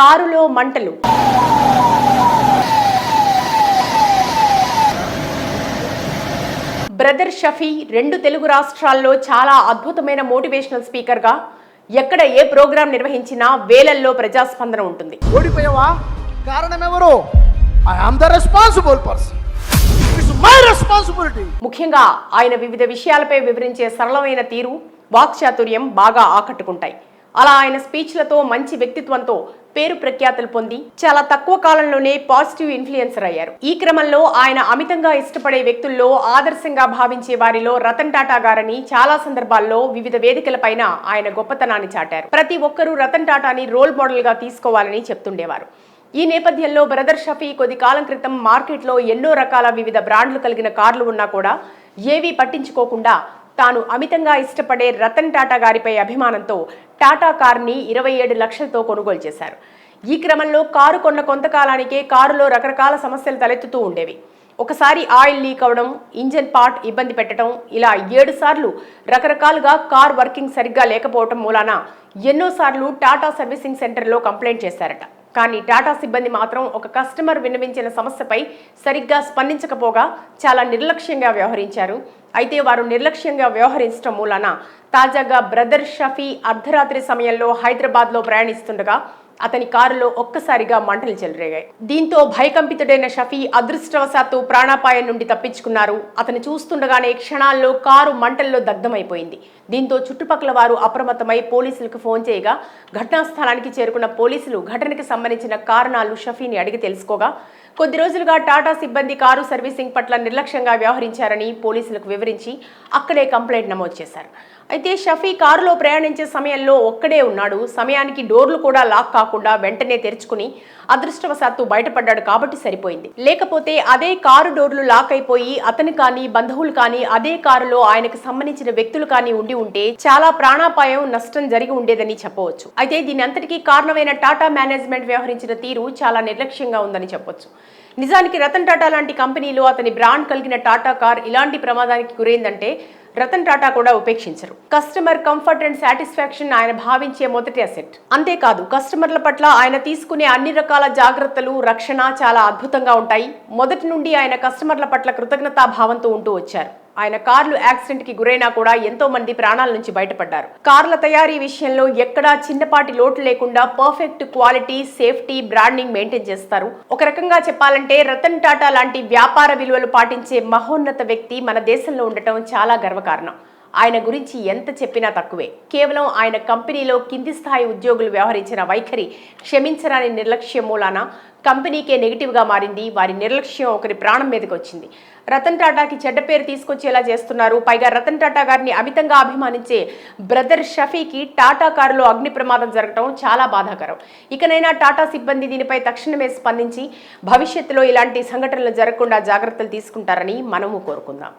కారులో మంటలు. బ్రదర్ షఫీ రెండు తెలుగు రాష్ట్రాల్లో చాలా అద్భుతమైన మోటివేషనల్ స్పీకర్గా ఎక్కడ ఏ ప్రోగ్రాం నిర్వహించినా వేలల్లో ప్రజాస్పందన ఉంటుంది. ఓడిపోయావా? కారణం ఎవరు I am the responsible person it's my responsibility ముఖ్యంగా ఆయన వివిధ విషయాలపై వివరించే సరళమైన తీరు వాక్చాతుర్యం బాగా ఆకట్టుకుంటాయి. అలా ఆయన స్పీచ్లతో మంచి వ్యక్తిత్వంతో పేరు ప్రఖ్యాతులు పొంది చాలా తక్కువ కాలంలోనే పాజిటివ్ ఇన్ఫ్లుయెన్సర్ అయ్యారు. ఈ క్రమంలో ఆయన అమితంగా ఇష్టపడే వ్యక్తుల్లో ఆదర్శంగా భావించే వారిలో రతన్ టాటా గారని చాలా సందర్భాల్లో వివిధ వేదికలపైన ఆయన గొప్పతనాన్ని చాటారు. ప్రతి ఒక్కరూ రతన్ టాటాని రోల్ మోడల్గా తీసుకోవాలని చెప్తుండేవారు. ఈ నేపథ్యంలో బ్రదర్ షఫీ కొద్ది కాలం క్రితం మార్కెట్లో ఎన్నో రకాల వివిధ బ్రాండ్లు కలిగిన కార్లు ఉన్నా కూడా ఏవీ పట్టించుకోకుండా తాను అమితంగా ఇష్టపడే రతన్ టాటా గారిపై అభిమానంతో టాటా కార్ని ఇరవై ఏడు లక్షలతో కొనుగోలు చేశారు. ఈ క్రమంలో కారు కొన్న కొంతకాలానికే కారులో రకరకాల సమస్యలు తలెత్తుతూ ఉండేవి. ఒకసారి ఆయిల్ లీక్ అవడం ఇంజన్ పార్ట్ ఇబ్బంది పెట్టడం ఇలా ఏడు సార్లు రకరకాలుగా కార్ వర్కింగ్ సరిగ్గా లేకపోవడం మూలాన ఎన్నోసార్లు టాటా సర్వీసింగ్ సెంటర్లో కంప్లైంట్ చేశారట. కానీ టాటా సిబ్బంది మాత్రం ఒక కస్టమర్ విన్నవించిన సమస్యపై సరిగ్గా స్పందించకపోగా చాలా నిర్లక్ష్యంగా వ్యవహరించారు. అయితే వారు నిర్లక్ష్యంగా వ్యవహరించడం మూలాన తాజాగా బ్రదర్ షఫీ అర్ధరాత్రి సమయంలో హైదరాబాద్లో ప్రయాణిస్తుండగా అతని కారులో ఒక్కసారిగా మంటలు చెలరేగాయి. దీంతో భయకంపితుడైన షఫీ అదృష్టవశాత్తు ప్రాణాపాయం నుండి తప్పించుకున్నారు. అతను చూస్తుండగానే క్షణాల్లో కారు మంటల్లో దగ్ధమైపోయింది. దీంతో చుట్టుపక్కల వారు అప్రమత్తమై పోలీసులకు ఫోన్ చేయగా ఘటనా స్థలానికి చేరుకున్న పోలీసులు ఘటనకు సంబంధించిన కారణాలు షఫీని అడిగి తెలుసుకోగా కొద్ది రోజులుగా టాటా సిబ్బంది కారు సర్వీసింగ్ పట్ల నిర్లక్ష్యంగా వ్యవహరించారని పోలీసులకు వివరించి అక్కడే కంప్లైంట్ నమోదు చేశారు. అయితే షఫీ కారులో ప్రయాణించే సమయంలో ఒక్కడే ఉన్నాడు. సమయానికి డోర్లు కూడా లాక్ కాకుండా వెంటనే తెరుచుకుని అదృష్టవశాత్తు బయటపడ్డాడు కాబట్టి సరిపోయింది. లేకపోతే అదే కారు డోర్లు లాక్ అయిపోయి అతను కానీ బంధువులు కానీ అదే కారులో ఆయనకు సంబంధించిన వ్యక్తులు కానీ ఉండి ఉంటే చాలా ప్రాణాపాయం నష్టం జరిగి ఉండేదని చెప్పవచ్చు. అయితే దీని అంతటికీ కారణమైన టాటా మేనేజ్మెంట్ వ్యవహరించిన తీరు చాలా నిర్లక్ష్యంగా ఉందని చెప్పొచ్చు. నిజానికి రతన్ టాటా లాంటి కంపెనీలో అతని బ్రాండ్ కలిగిన టాటా కార్ ఇలాంటి ప్రమాదానికి గురైందంటే రతన్ టాటా కూడా ఉపేక్షించరు. కస్టమర్ కంఫర్ట్ అండ్ సాటిస్ఫాక్షన్ ఆయన భావించే మొదటి అసెట్ అంతేకాదు కస్టమర్ల పట్ల ఆయన తీసుకునే అన్ని రకాల జాగ్రత్తలు రక్షణ చాలా అద్భుతంగా ఉంటాయి. మొదటి నుండి ఆయన కస్టమర్ల పట్ల కృతజ్ఞతా భావంతో ఉంటూ వచ్చారు. ఆయన కార్లు యాక్సిడెంట్కి గురైనా కూడా ఎంతో మంది ప్రాణాల నుంచి బయటపడ్డారు. కార్ల తయారీ విషయంలో ఎక్కడా చిన్నపాటి లోటు లేకుండా perfect quality safety branding maintain చేస్తారు. ఒక రకంగా చెప్పాలంటే రతన్ టాటా లాంటి వ్యాపార విలువలు పాటించే మహోన్నత వ్యక్తి మన దేశంలో ఉండటం చాలా గర్వకారణం. ఆయన గురించి ఎంత చెప్పినా తక్కువే. కేవలం ఆయన కంపెనీలో కింది స్థాయి ఉద్యోగులు వ్యవహరించిన వైఖరి క్షమించరాని నిర్లక్ష్యం మూలాన కంపెనీకే నెగిటివ్గా మారింది. వారి నిర్లక్ష్యం ఒకరి ప్రాణం మీదకి వచ్చింది రతన్ టాటాకి చెడ్డ పేరు తీసుకొచ్చేలా చేస్తున్నారు. పైగా రతన్ టాటా గారిని అమితంగా అభిమానించే బ్రదర్ షఫీకి టాటా కారులో అగ్ని ప్రమాదం జరగడం చాలా బాధాకరం. ఇకనైనా టాటా సిబ్బంది దీనిపై తక్షణమే స్పందించి భవిష్యత్తులో ఇలాంటి సంఘటనలు జరగకుండా జాగ్రత్తలు తీసుకుంటారని మనము కోరుకుందాం.